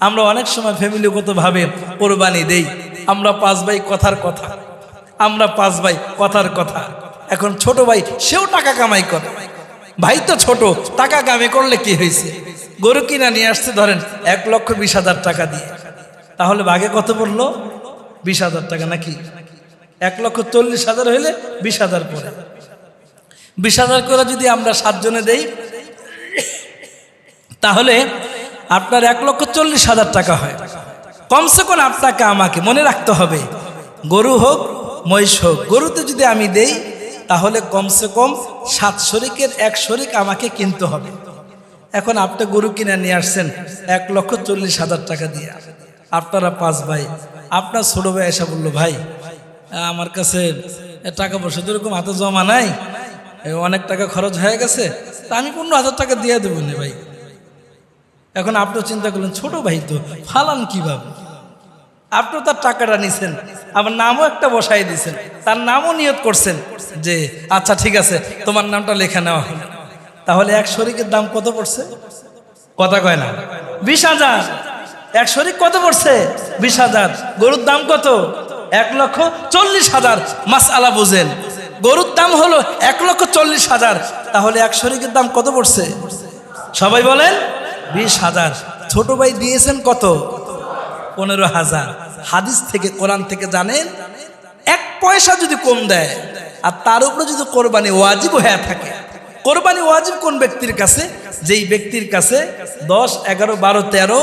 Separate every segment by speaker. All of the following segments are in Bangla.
Speaker 1: আমরা অনেক সময় ফ্যামিলিগতভাবে কোরবানি দেই। আমরা পাঁচ ভাই কথার কথা। আমরা পাঁচ ভাই কথার কথা। এখন ছোট ভাই, সেও টাকা কামাই করে। ভাই তো ছোট, টাকা কামে করলে কি হয়েছে? গরু কিনা নিয়ে আসতে ধরেন এক লক্ষ বিশ হাজার টাকা দিয়ে। তাহলে ভাগে কত পড়ল? বিশ হাজার টাকা নাকি? এক লক্ষ চল্লিশ হাজার হইলে বিশ হাজার পরে বিশ হাজার করে যদি আমরা সাতজনে দেই, তাহলে আপনার এক লক্ষ চল্লিশ হাজার টাকা হয়। কমসে কম আপনাকে আমাকে মনে রাখতে হবে। গরু হোক, মহিষ হোক, গরুতে যদি আমি দেই, তাহলে কমসে কম সাত শরিকের এক শরিক আমাকে কিনতে হবে। এখন আপনি গরু কিনে নিয়ে আসছেন এক লক্ষ চল্লিশ হাজার টাকা দিয়ে। আপনারা পাঁচ ভাই, আপনার ছোট ভাই এসে বলল, ভাই, আমার কাছে টাকা পয়সা তো এরকম হাতে জমা নাই। অনেক টাকা খরচ হয়ে গেছে। তা আমি পনেরো হাজার টাকা দিয়ে দেবো না ভাই। এখন আপনিও চিন্তা করলেন, ছোট ভাই তো, ফালান কীভাবে? আপনিও তার টাকাটা নিছেন, আবার নামও একটা বসাই দিছেন, তার নামও নিয়ত করছেন যে আচ্ছা ঠিক আছে, তোমার নামটা লেখা নেওয়া হলো। তাহলে এক শরিকের দাম কত পড়ছে? কথা কয় না। বিশ হাজার। এক শরিক কত পড়ছে? বিশ হাজার। গরুর দাম কত? এক লক্ষ চল্লিশ হাজার। মাস আলা বুঝেন। গরুর দাম হলো এক লক্ষ চল্লিশ হাজার। তাহলে এক শরিকের দাম কত পড়ছে? সবাই বলেন? বিশ হাজার। ছোট ভাই দিয়েছেন কত? পনেরো হাজার। হাদিস থেকে, কোরআন থেকে জানেন, এক পয়সা যদি কম দেয়, আর তার উপরে যদি কোরবানি ওয়াজিব হয়ে থাকে, কোরবানি ওয়াজিব কোন ব্যক্তির কাছে? যেই ব্যক্তির কাছে দশ, এগারো, বারো, তেরো,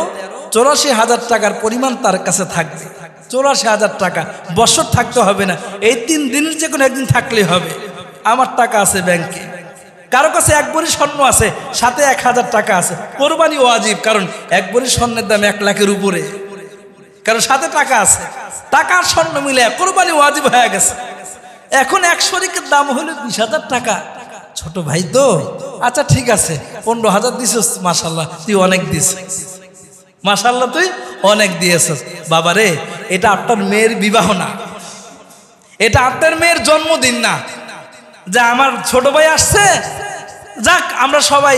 Speaker 1: চৌরাশি হাজার টাকার পরিমাণ তার কাছে থাকবে। চৌরাশি হাজার টাকা, বছর থাকতে হবে না, এই তিন দিনের যে কোনো একদিন থাকলে হবে। আমার টাকা আছে ব্যাংকে। কারও কাছে এক বড়ি স্বর্ণ আছে, সাথে এক হাজার টাকা আছে। কোরবানি ওয়াজিব, কারণ এক বড়ি স্বর্ণের দাম এক লাখের উপরে। কারণ সাথে টাকা আছে। টাকা স্বর্ণ মিলে কোরবানি ওয়াজিব হয়ে গেছে। এখন এক শরিকের দাম হলো বিশ হাজার টাকা। ছোট ভাই তো? আচ্ছা ঠিক আছে। পনেরো হাজার দিছিস মাসাল্লাহ তুই অনেক দিস। মাসাল্লাহ তুই অনেক দিয়েছিস। বাবা রে এটা আপনার মেয়ের বিবাহ না। এটা আপনার মেয়ের জন্মদিন না। যে আমার ছোট ভাই আসছে যাক, আমরা সবাই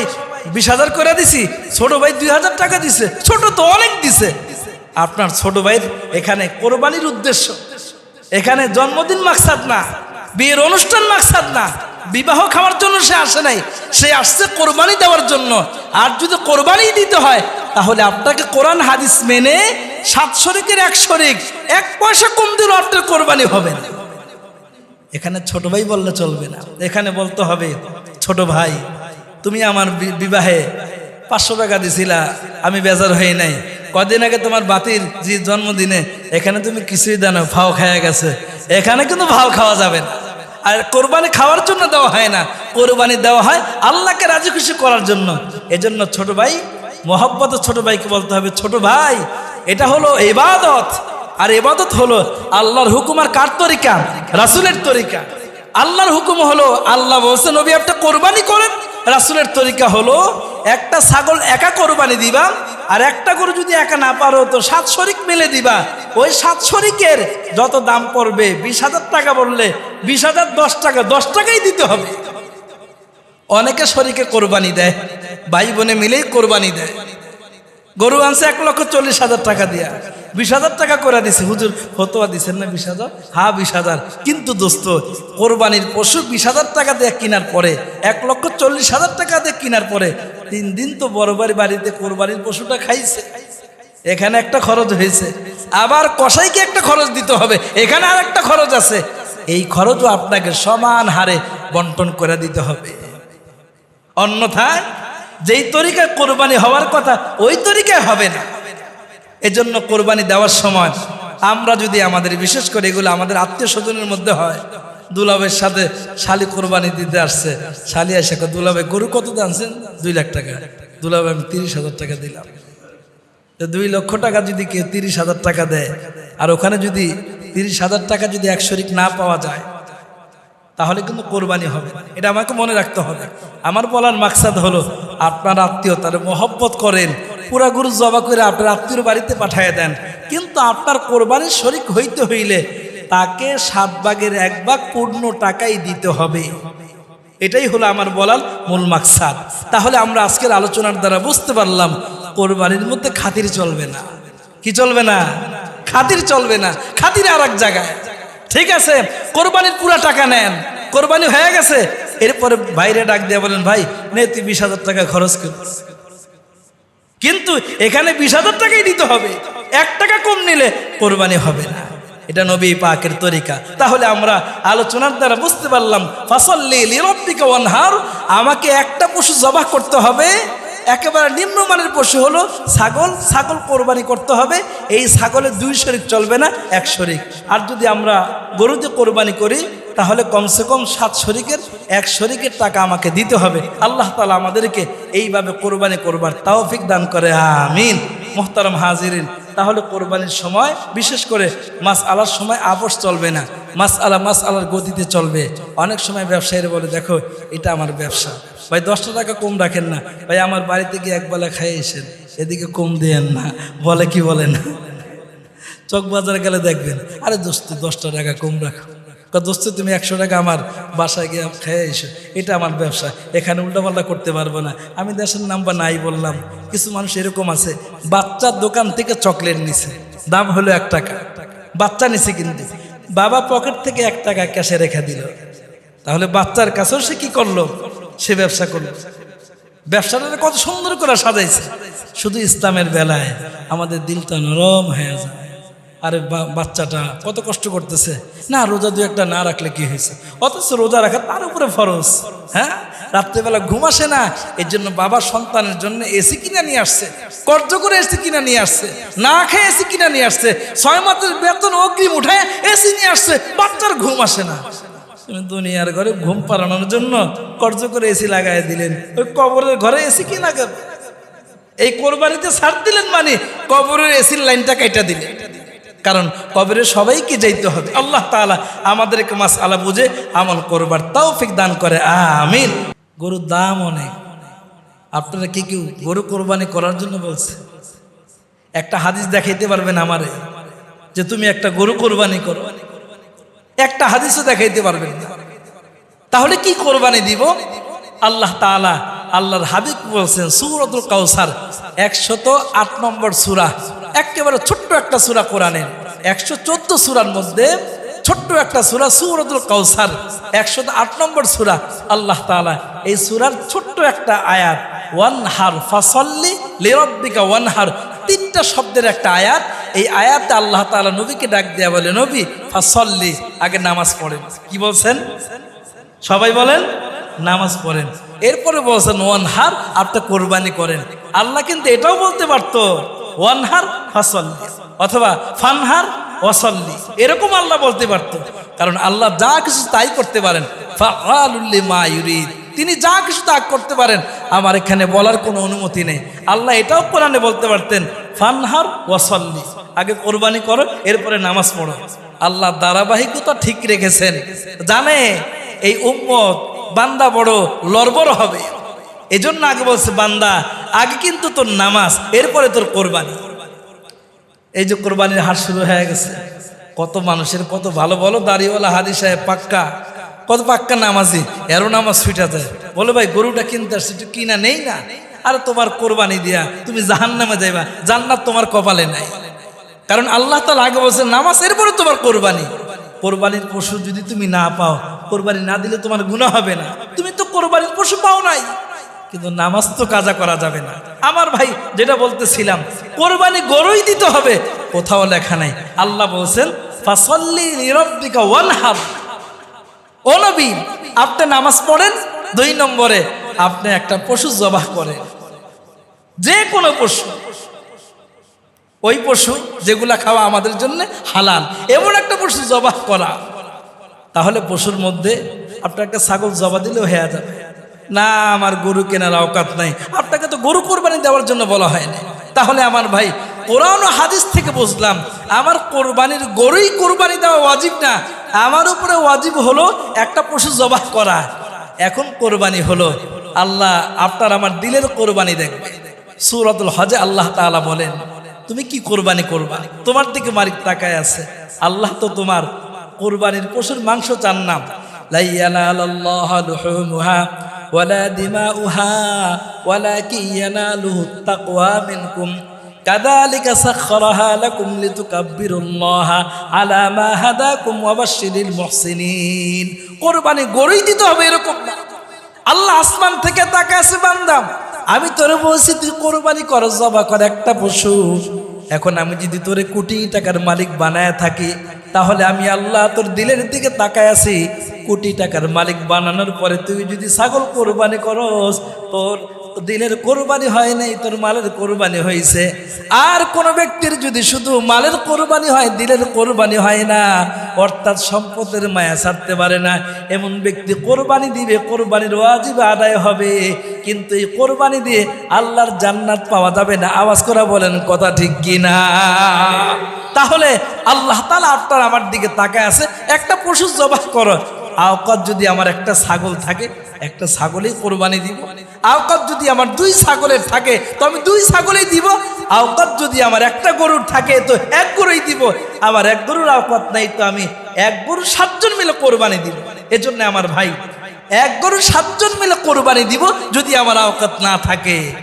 Speaker 1: বিশ হাজার করে দিছি, ছোট ভাই দুই হাজার টাকা দিছে, ছোট তো অনেক দিছে। আপনার ছোট ভাইয়ের এখানে কোরবানির উদ্দেশ্য। এখানে জন্মদিন মাকসাদ না, বিয়ের অনুষ্ঠান মাকসাদ না, বিবাহ খাওয়ার জন্য সে আসে নাই, সে আসছে কোরবানি দেওয়ার জন্য। আর যদি কোরবানি দিতে হয়, তাহলে আপনাকে কোরআন হাদিস মেনে সাত শরিকের এক শরিক, এক পয়সা কম দিলেও আপনার কোরবানি হবে এখানে ছোট ভাই বললে চলবে না। এখানে বলতে হবে ছোট ভাই, তুমি আমার বিবাহে পাঁচশো টাকা দিছিলা, আমি বেজার হই নাই। কদিন আগে তোমার বাতির যে জন্মদিনে এখানে তুমি কিছুই দানো ভাও খাওয়া গেছে। এখানে কিন্তু ভাও খাওয়া যাবে না। আর কোরবানি খাওয়ার জন্য দেওয়া হয় না। কোরবানি দেওয়া হয় আল্লাহকে রাজি খুশি করার জন্য। এজন্য ছোট ভাই, মোহব্বত ছোট ভাইকে বলতে হবে, ছোট ভাই, এটা হলো এবাদত আর এবাদত হলো আল্লাহর হুকুমার কার তরিকা? রাসুলের তরিকা। আল্লাহর হুকুম হলো, আল্লাহ বলছে, নবী একটা কোরবানি করেন। রাসুলের তরিকা হলো, একটা ছাগল একা কোরবানি দিবা, আর একটা গরু যদি একা না পারো, তো সাত শরিক মেলে দিবা। ওই সাত শরিকের যত দাম পড়বে, বিশ হাজার টাকা বললে বিশ হাজার দশ টাকা, দশ টাকাই দিতে হবে। অনেকে শরিকে কোরবানি দেয়, ভাই বোনে মিলেই কোরবানি দেয়। গরু আনছে এক লক্ষ চল্লিশ হাজার টাকা দিয়া। বিশ হাজার টাকা করে দিছে। হুজুর ফতোয়া দিছেন না বিশ হাজার? হা বিশ হাজার। কিন্তু দোস্ত, কোরবানির পশু বিশ হাজার টাকা দিয়ে কেনার পরে, এক লক্ষ চল্লিশ হাজার টাকা দিয়ে কেনার পরে, তিন দিন তো বড় বাড়ি বাড়িতে কোরবানির পশুটা খাইছে। এখানে একটা খরচ হয়েছে। আবার কষাইকে একটা খরচ দিতে হবে। এখানে আর একটা খরচ আছে। এই খরচও আপনাকে সমান হারে বন্টন করে দিতে হবে। অন্যথায় যেই তরিকায় কোরবানি হওয়ার কথা ওই তরিকায় হবে না। এজন্য কোরবানি দেওয়ার সময় আমরা যদি আমাদের বিশেষ করে এগুলো আমাদের আত্মীয় স্বজনের মধ্যে হয় দুলাভের সাথে শালি কোরবানি দিতে আসছে শালি এসে কয়, দুলাভাই গরু কত দানছেন দুই লাখ টাকা। দুলাভাই আমি তিরিশ হাজার টাকা দিলাম। তো দুই লক্ষ টাকা যদি কেউ তিরিশ হাজার টাকা দেয় আর ওখানে যদি তিরিশ হাজার টাকা যদি এক শরিক না পাওয়া যায় তাহলে কিন্তু কোরবানি হবে। এটা আমাকে মনে রাখতে হবে। আমার বলার মাকসাদ হলো আপনার আত্মীয় তার মহব্বত করেন, পুরা গরু জবা করে আপনার আত্মীয়র বাড়িতে পাঠিয়ে দেন। কিন্তু আপনার কোরবানির শরিক হইতে হইলে তাকে সাত ভাগের এক ভাগ পূর্ণ টাকাই দিতে হবে। এটাই হলো আমার বলার মূল মাকসাদ। তাহলে আমরা আজকের আলোচনার দ্বারা বুঝতে পারলাম, কোরবানির মধ্যে খাতির চলবে না। কি চলবে না? খাতির চলবে না। খাতির আর এক জায়গায়। ঠিক আছে? কোরবানির পুরা টাকা নেন। কোরবানি হয়ে গেছে। এরপরে বাইরে ডাক দিয়ে বলেন, ভাই, নে তুই বিশ হাজার টাকা খরচ কর। কিন্তু এখানে বিশ হাজার টাকাই দিতে হবে। এক টাকা কম নিলে কোরবানি হবে না। এটা নবী পাকের তরিকা। তাহলে আমরা আলোচনার দ্বারা বুঝতে পারলাম, ফাসল্লি লিরব্বিকা ওয়ানহার আমাকে একটা পশু জবাহ করতে হবে। একেবারে নিম্নমানের পশু হলো ছাগল। ছাগল কোরবানি করতে হবে। এই ছাগলের দুই শরিক চলবে না, এক শরিক আর যদি আমরা গরুতে কোরবানি করি তাহলে কমসে কম সাত শরিকের, এক শরিকের টাকা আমাকে দিতে হবে। আল্লাহ তালা আমাদেরকে এইভাবে কোরবানি করবার তাওফিক দান করে, আমিন। মোহতারাম হাজিরিন, তাহলে কোরবানির সময়, বিশেষ করে মাছ আলার সময় আপোষ চলবে না। মাছ আলা মাছ আলার গতিতে চলবে। অনেক সময় ব্যবসায়ীরা বলে, দেখো, এটা আমার ব্যবসা। ভাই, দশটা টাকা কম রাখেন না। ভাই, আমার বাড়িতে গিয়ে একবেলা খাইয়ে এসেন। এদিকে কম দিয়েন না। বলে কি বলে না চক বাজার গেলে দেখবেন, আরে দোস্ত, দশটা টাকা কম রাখো। দোস্ত, তুমি একশো টাকা আমার বাসায় গিয়ে খেয়ে এসো। এটা আমার ব্যবসা। এখানে উল্টাপাল্টা করতে পারব না। আমি দেশের নাম্বার নাই বললাম। কিছু মানুষ এরকম আছে। বাচ্চার দোকান থেকে চকলেট নিছে। দাম হলো এক টাকা। বাচ্চা নিছে কিন্তু। বাবা পকেট থেকে এক টাকা ক্যাশে রেখে দিল। তাহলে বাচ্চার কাছেও সে কি করল? সে ব্যবসা করল। ব্যবসাটা কত সুন্দর করে সাজাইছে। শুধু ইসলামের বেলায় আমাদের দিলটা নরম হয়ে যায়। আরে বাচ্চাটা কত কষ্ট করতেছে। না, রোজা দু একটা না রাখলে কি হয়েছে? অথচ রোজা রাখা তার উপরে ফরজ। হ্যাঁ? রাত্রেবেলা ঘুম আসে না এর জন্য বাবা সন্তানের জন্য এসি কিনা নিয়ে আসছে। কর্জ করে এসি কিনা নিয়ে আসছে। না খেয়ে এসি কিনা নিয়ে আসছে। ছয় মাসের বেতন অগ্রিম উঠে এসি নিয়ে আসছে। বাচ্চার ঘুম আসে না। দুনিয়ার ঘরে ঘুম পাড়ানোর জন্য কর্জ করে এসি লাগাই দিলেন। ওই কবরের ঘরে এসি কি লাগাবে? এই কোরবানিতে ছাড় দিলেন মানে কবরের এসির লাইনটা কেটে দিলেন। কারণ কবরে সবাইকে যাইতে হবে। আল্লাহ তাআলা আমাদেরকে মাস আলা বুঝে আমল করবার তৌফিক দান করে, আমিন। গরুর দাম অনেক। আপনারা কি কেউ গরু কোরবানি করার জন্য বলছে? একটা হাদিস দেখাইতে পারবেন আমারে, যে তুমি একটা গরু কোরবানি করো। একটা হাদিসও দেখাইতে পারবেন তাহলে কি কোরবানি দিব? আল্লাহ তাআলা আল্লাহর হাবিব বলছেন, সুরতুল কাউসার একশত আট নম্বর সুরা। একেবারে ছোট্ট একটা সুরা কোরআনের একশো চোদ্দ সুরার মধ্যে ছোট্ট একটা সুরা সুরতুল কাউসার একশত আট নম্বর সুরা আল্লাহ তাআলা, এই সুরার ছোট্ট একটা আয়াত ওয়ান হার ফাসল্লি লেরব্বিকা ওয়ান হার তিনটা শব্দের একটা আয়াত, এই আয়াতে আল্লাহ তাআলা নবীকে ডাক দেয়া বলে, নবী, ফাসল্লি, আগে নামাজ পড়েন। কি বলছেন? সবাই বলেন, নামাজ পড়েন। এরপরে বলছেন ওয়ান হার আপনি কোরবানি করেন। আল্লাহ কিন্তু এটাও বলতে পারতো। ওয়ান হার ফাসল্লি, অথবা ফানহার ওয়াসল্লি। এরকম আল্লাহ বলতে পারতো কারণ আল্লাহ যা কিছু তাই করতে পারেন। তিনি যা কিছু তা করতে পারেন। আমার এখানে বলার কোনো অনুমতি নেই। আল্লাহ এটাও কোরআনে বলতে পারতেন, ফানহার ওয়াসল্লি। আগে কোরবানি করো, এরপরে নামাজ পড়ো। আল্লাহ ধারাবাহিকতা ঠিক রেখেছেন। জানে, এই উম্মত বান্দা বড় লড়বড় হবে। এজন্য আগে বলছে, বান্দা আগে কিন্তু তোর নামাজ, এরপরে তোর কোরবানি। এই যে কোরবানির হাট শুরু হয়ে গেছে। কত মানুষের, কত ভালো ভালো দাড়িওয়ালা হাদি সাহেব, পাক্কা। কত পাক্কা নামাজি, এরও নামাজ ছুটা যায় বলো ভাই, গরুটা কিনতে আসছে, একটু কিনা নেই না? আর তোমার কোরবানি দিয়া, তুমি জাহান নামে যাইবা। জান্নাত তোমার কপালে নাই। কারণ আল্লাহ তালা আগে বলছে, নামাজ, এরপরে তোমার কোরবানি। কোরবানির পশু যদি তুমি না পাও, কোরবানি না দিলে তোমার গুণা হবে না। তুমি তো কোরবানির পশু পাও নাই। কিন্তু নামাজ তো কাজা করা যাবে না। আমার ভাই যেটা বলতেছিলাম, কোরবানি গরুই দিতে হবে, কোথাও লেখা নাই। আল্লাহ বলছেন আপনি নামাজ পড়েন দুই নম্বরে, আপনি একটা পশু জবাহ করেন। যে কোনো পশু। ওই পশু যেগুলা খাওয়া আমাদের জন্য হালাল, এমন একটা পশু জবাহ করা। তাহলে পশুর মধ্যে আপনার একটা ছাগল জবা দিলেও হয়ে যাবে। না, আমার গরু কেনার অকাত নাই। আপনাকে তো গরু কোরবানি দেওয়ার জন্য বলা হয়নি। তাহলে আমার ভাই, কোরআন হাদিস থেকে বুঝলাম, আমার কোরবানির গরুই কোরবানি দেওয়া ওয়াজিব না। আমার উপরে ওয়াজিব হলো একটা পশু জবাহ করা। এখন কোরবানি হলো। আল্লাহ আপনার আমার দিলের কোরবানি দেখবে সুরাতুল হজে আল্লাহ তাআলা বলেন, তুমি কি কোরবানি করবা? তোমার দিকে মালিক তাকায় আছে। আল্লাহ তো তোমার কোরবানির পশুর মাংস চান নাম ওয়ালা দিমাউহা ওয়ালাকিন ইয়ানালুহু তাকওয়া মিনকুম। কাদালিকা সাখরাহা লাকুম লিতুকাব্বিরুল্লাহা আলা মা হাদাকুম ওয়া বাশশিরিল মুহসিনিন। কুরবানি গড়েই দিতে হবে এরকম না। আল্লাহ আসমান থেকে তাকে আছে বান্দাম আমি তোরে বলছি, তুই কোরবানি কর, জবা কর, একটা পশু। এখন আমি যদি তোরে কোটি টাকার মালিক বানায় থাকি, তাহলে আমি আল্লাহ তোর দিলের দিকে তাকায় আছি। কোটি টাকার মালিক বানানোর পরে তুই যদি ছাগল কোরবানি করস, তোর দিলের কোরবানি হয় নাই, তোর মালের কোরবানি হয়েছে আর কোন ব্যক্তির যদি শুধু মালের কোরবানি হয়, দিলের কোরবানি হয় না, অর্থাৎ সম্পদের মায়া ছাড়তে পারে না। এমন ব্যক্তি কোরবানি দিবে, কোরবানির ওয়াজিব আদায় হবে। কিন্তু এই কোরবানি দিয়ে আল্লাহর জান্নাত পাওয়া যাবে না। আওয়াজ করা বলেন, কথা ঠিক কি না তাহলে আল্লাহ তালা আপনার আমার দিকে তাকায় আছে। একটা পশু জবাই করো আওকাত যদি আমার একটা ছাগল থাকে, একটা ছাগলেই কোরবানি দিব। আওকাত যদি আমার দুই ছাগলের থাকে, তো আমি দুই ছাগলেই দিব। আওকাত যদি আমার একটা গরুর থাকে, তো এক গরুই দিব। আমার এক গরুর আওকাত নাই, তো আমি এক গরু সাতজন মিলে কোরবানি দিব। এজন্য আমার ভাই, এক গরু সাতজন মিলে কোরবানি দিব, যদি আমার আওকাত না থাকে।